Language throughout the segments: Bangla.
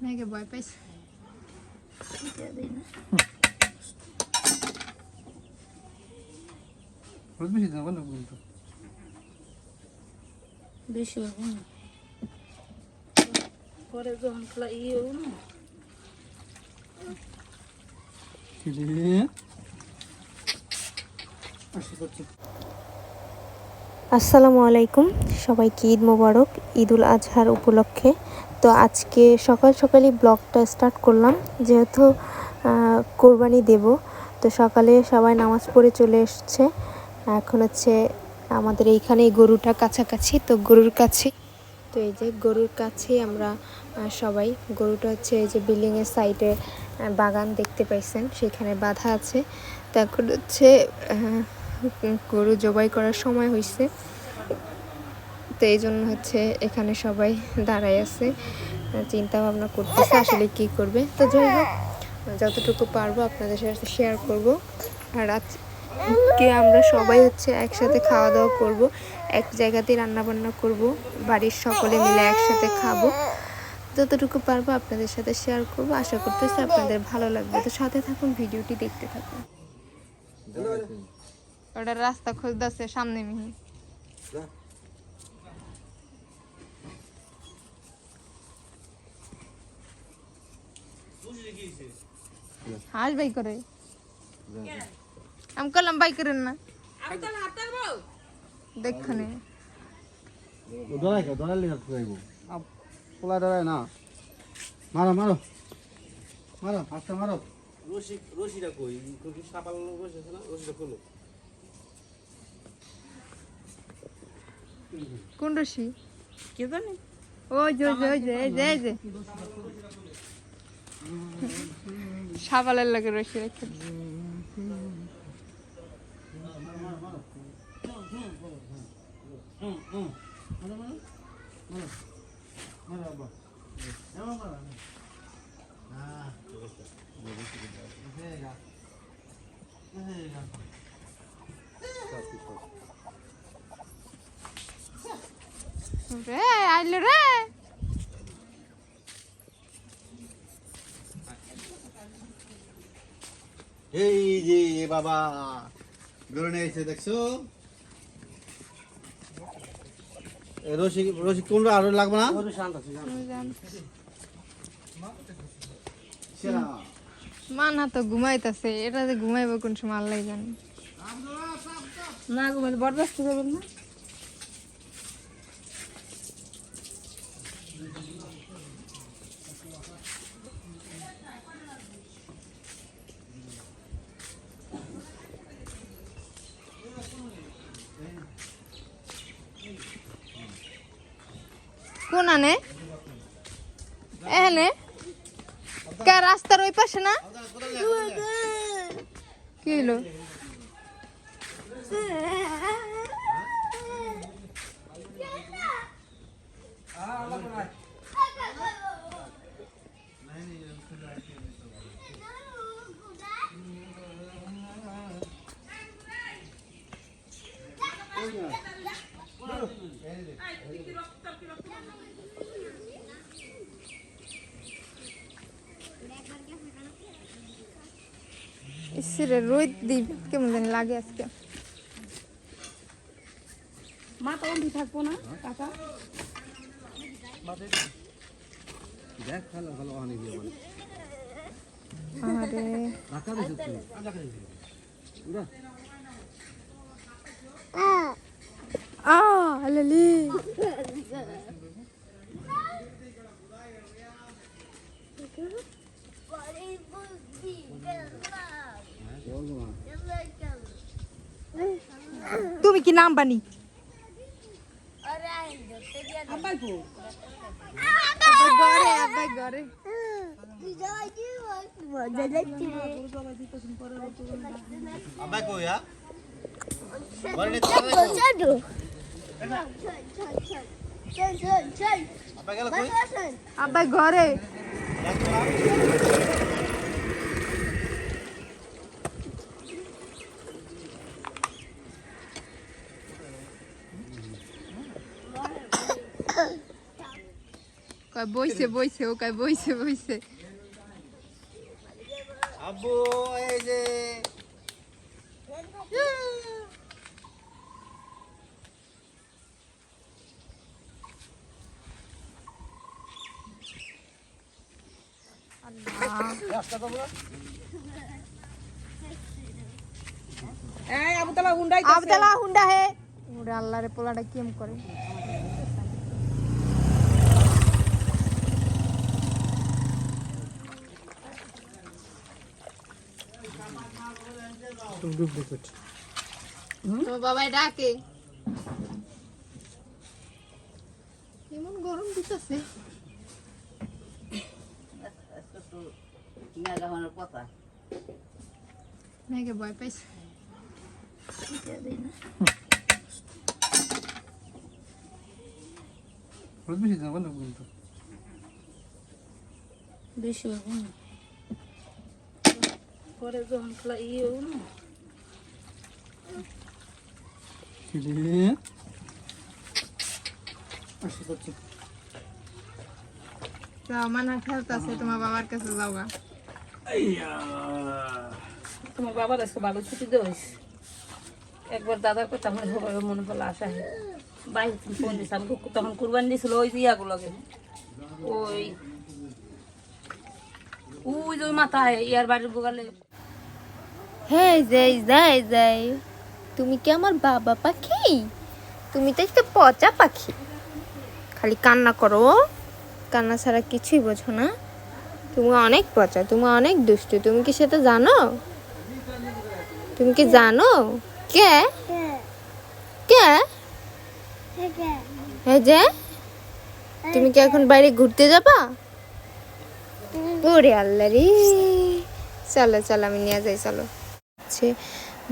মেয়েকে ভয় পাইছে হলুদ বেশি দেবো না কিন্তু বেশি হবে না পরে যখন খেলা ইয়ে হবে না কিরে আসি করছি আসসালামু আলাইকুম। সবাইকে ঈদ মোবারক ঈদুল আজহার উপলক্ষে তো আজকে সকাল সকালই ব্লগটা স্টার্ট করলাম, যেহেতু কোরবানি দেব। তো সকালে সবাই নামাজ পড়ে চলে এসছে। এখন হচ্ছে আমাদের এইখানে এই গরুটা কাছাকাছি, তো গরুর কাছে, তো এই যে গরুর কাছে আমরা সবাই, গরুটা হচ্ছে এই যে বিল্ডিংয়ের সাইডে বাগান দেখতে পাইছেন, সেখানে বাধা আছে। তো এখন হচ্ছে গরু জবাই করার সময় হয়েছে তো এই জন্য হচ্ছে এখানে সবাই দাঁড়ায় আছে। চিন্তা ভাবনা করতেছে আসলে কি করবে। তো যাই হোক যতটুকু পারব আপনাদের সাথে শেয়ার করব। আর আজকে আমরা সবাই হচ্ছে একসাথে খাওয়া দাওয়া করব এক জায়গাতেই রান্না বান্না করব বাড়ির সকলে মিলে একসাথে খাব। যতটুকু পারব আপনাদের সাথে শেয়ার করব। আশা করতেছি আপনাদের ভালো লাগবে। তো সাথে থাকুন ভিডিওটি দেখতে থাকুন। ওটা রাস্তা খুঁজতেছে সামনে মিহি হাস বাই করে আমি করলাম বাই করেন না দেখখানে পোলা দড়াই না মারো মারো মারো আস্তে মারো রশি রশিটা কই কই সাপাল রশি না রশিটা খোলো কোন রশি কে জানে ওই যে যে যে যে সাবালের লাগে রশি রেখে রে আইলো রে। এই যে বাবা গরু নিয়ে এসে দেখছ? রশি রশি কোনটা আরও লাগবে না? মানা তো ঘুমাইতেছে এটা যে ঘুমাইবো কোন সময় আল্লাহ জানে। না মানে বরদাস্ত করবেন না? কোন আনে এখানে কে রাস্তার ওই পাশে না কি হলো ইসরে রোদ দিব কেমন জানি লাগে আজকে। মা তো অন্ধি থাকব না কাকা? দেখ ভালো ভালো অনেক মানে আরে দিছো তুই উড়া আ লালি তুমি কি নাম বানি? আব্বাই ঘরে আব্বাই ঘরে আব্বা কই হ্যাঁ বড় নে আব্বা গেল কই আব্বাই ঘরে কয় বইছে বইছে ও কয় বইছে বইছে। আব্বু এই যে। এই আবুতলা হুন্ডা হে। ওরে আল্লাহ রে পোলাটা কেম করে? ডুপ্লিকেট তো বাবাই ডাকে এমন গরম দিতেছে মেঘে ভয় পাইছে হলুদ বেশি না বলো কিন্তু বেশি হবে না। পরে যখন খোলা ইয়ে হবে না রে আসি করছি যাও মানা তোমার বাবার যাও গা তোমার বাবার আজকে ভালো ছুটি দেওয়াইস একবার দাদার কথা আমার সবাই মনে পড়ল আসা বাইরে ফোন দিস তখন কুরবানি দিয়েছিল ওই ইয়াগুলোকে ওই ওই যে মাথায়, ইয়ার বাড়ির বোগালে হে যাই যাই যাই। তুমি কি আমার বাবা পাখি? তুমি তো একটা পচা পাখি। খালি কান্না করো কান্না ছাড়া কিছুই বোঝো না। তুমি অনেক পচা, তুমি অনেক দুষ্টু। তুমি কি সেটা জানো? তুমি কি জানো? কে? কে? হ্যাঁ যে? তুমি কি এখন বাইরে ঘুরতে যাবা? ওরে আল্লাহ রে। চলো চলো, আমি নিয়ে যাই, চলো। হচ্ছে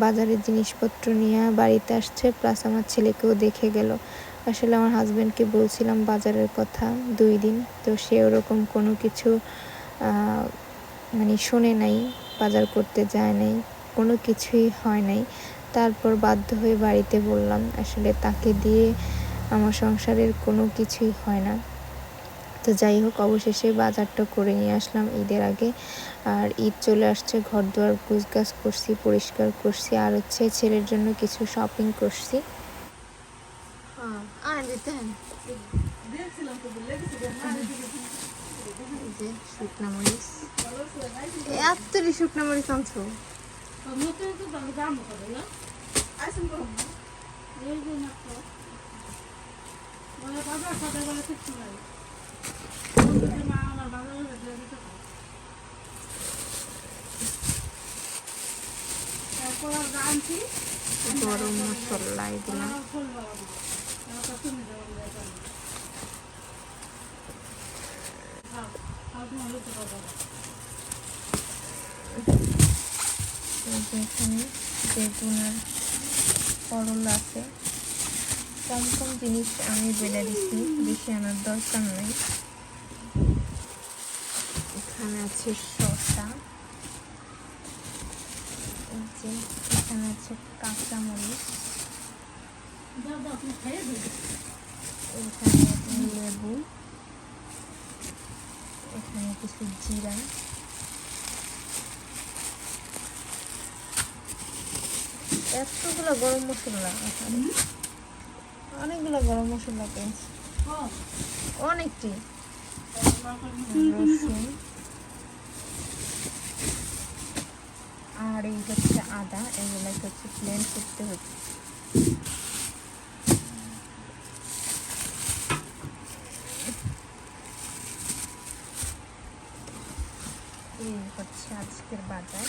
বাজারের জিনিসপত্র নিয়ে বাড়িতে আসছে প্লাস আমার ছেলেকেও দেখে গেল। আসলে আমার হাজব্যান্ডকে বলছিলাম বাজারের কথা দুই দিন, তো সে ওরকম কোনো কিছু মানে শোনে নাই, বাজার করতে যায় নাই, কোনো কিছুই হয় নাই। তারপর বাধ্য হয়ে বাড়িতে বললাম, আসলে তাকে দিয়ে আমার সংসারের কোনো কিছুই হয় না। তো যাই হোক অবশেষে বাজারটা করে নিয়ে আসলাম ঈদের আগে। আর ঈদ চলে আসছে ঘর দুয়ার গুছগাছ করছি পরিষ্কার করছি আর হচ্ছে ছেলের জন্য কিছু শপিং করছি। হ্যাঁ যে শুকনা মরিচ। এতরি শুকনা মরিচ আনছো। গরম মশলা এগুলা এখানে বেগুন আর করলা আছে কম কম জিনিস আমি বেলে দিচ্ছি বেশি আনার দরকার নাই এখানে আছে শসা। এখানে আছে কাঁচামরিচ। এখানে লেবু। এখানে কিছু জিরা। এতগুলো গরম মশলা। অনেকগুলো গরম মশলা পেয়েছি। অনেকটি। রসুন। আর এই হচ্ছে আদা এগুলোকে হচ্ছে প্লেন করতে হচ্ছে। এই হচ্ছে আজকের বাজার।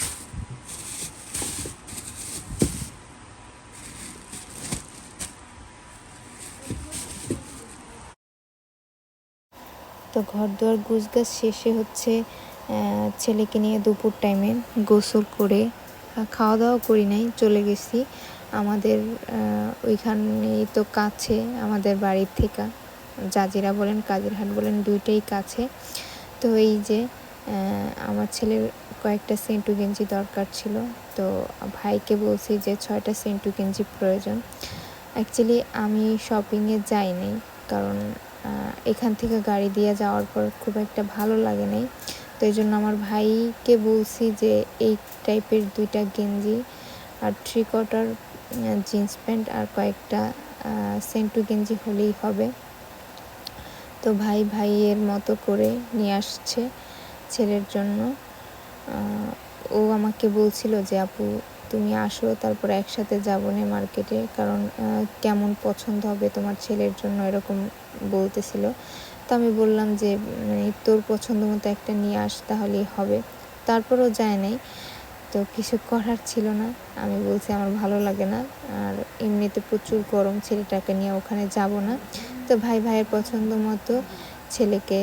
তো ঘর দুয়ার গুছগাছ শেষে হচ্ছে ছেলেকে নিয়ে দুপুর টাইমে গোসল করে খাওয়া দাওয়া করি নাই, চলে গেছি। আমাদের ওইখানেই তো কাছে, আমাদের বাড়ির থেকে। জাজিরা বলেন, কাজিরহাট বলেন, দুইটাই কাছে। তো এই যে আমার ছেলের কয়েকটা সেন্টু গেঞ্জি দরকার ছিল। তো ভাইকে বলছি যে, ছয়টা সেন্টু গেঞ্জি প্রয়োজন। অ্যাকচুয়ালি আমি শপিংয়ে যাইনি কারণ এখান থেকে গাড়ি দিয়ে যাওয়ার পর খুব একটা ভালো লাগে নাই। তো এই জন্য আমার ভাইকে বলছি যে এই টাইপের দুইটা গেঞ্জি আর থ্রি কোয়ার্টার জিন্স প্যান্ট আর কয়েকটা সেন্টু গেঞ্জি হলেই হবে। তো ভাই ভাইয়ের মতো করে নিয়ে আসছে ছেলের জন্য। ও আমাকে বলছিল যে, আপু, তুমি আসো, তারপর একসাথে যাব না মার্কেটে কারণ কেমন পছন্দ হবে তোমার ছেলের জন্য এরকম বলতেছিল। তো আমি বললাম যে মানে তোর পছন্দ মতো একটা নিয়ে আস, তাহলেই হবে। তারপরও যায় নাই। তো কিছু করার ছিল না। আমি বলছি, আমার ভালো লাগে না। আর এমনিতে প্রচুর গরম, ছেলেটাকে নিয়ে ওখানে যাব না। তো ভাই ভাইয়ের পছন্দ মতো ছেলেকে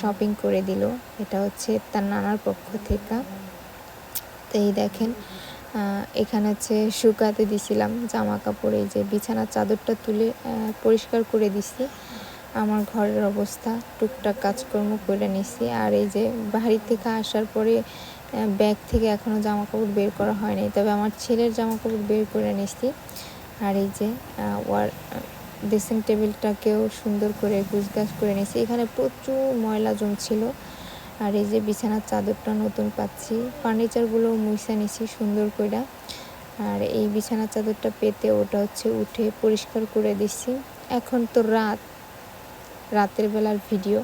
শপিং করে দিল। এটা হচ্ছে তার নানার পক্ষ থেকে। তো এই দেখেন এখানে হচ্ছে শুকাতে দিছিলাম জামা কাপড়ে যে বিছানার চাদরটা তুলে পরিষ্কার করে দিছি। আমার ঘরের অবস্থা, টুকটাক কাজকর্ম করে নিছি। আর এই যে বাড়ি থেকে আসার পরে ব্যাগ থেকে এখনও জামা কাপড় বের করা হয়নি। তবে আমার ছেলের জামা কাপড় বের করে নিছি। আর এই যে ওয়ার, ড্রেসিং টেবিলটাকেও সুন্দর করে গুছগাছ করে নিছি। এখানে প্রচুর ময়লা জমছিল। আর এই যে বিছানার চাদরটা নতুন পাচ্ছি। ফার্নিচারগুলো মুইসা নিছি সুন্দর করে আর এই বিছানার চাদরটা পেতে ওটা হচ্ছে উঠে পরিষ্কার করে দিচ্ছি এখন তো রাত। রাতের বেলার ভিডিও।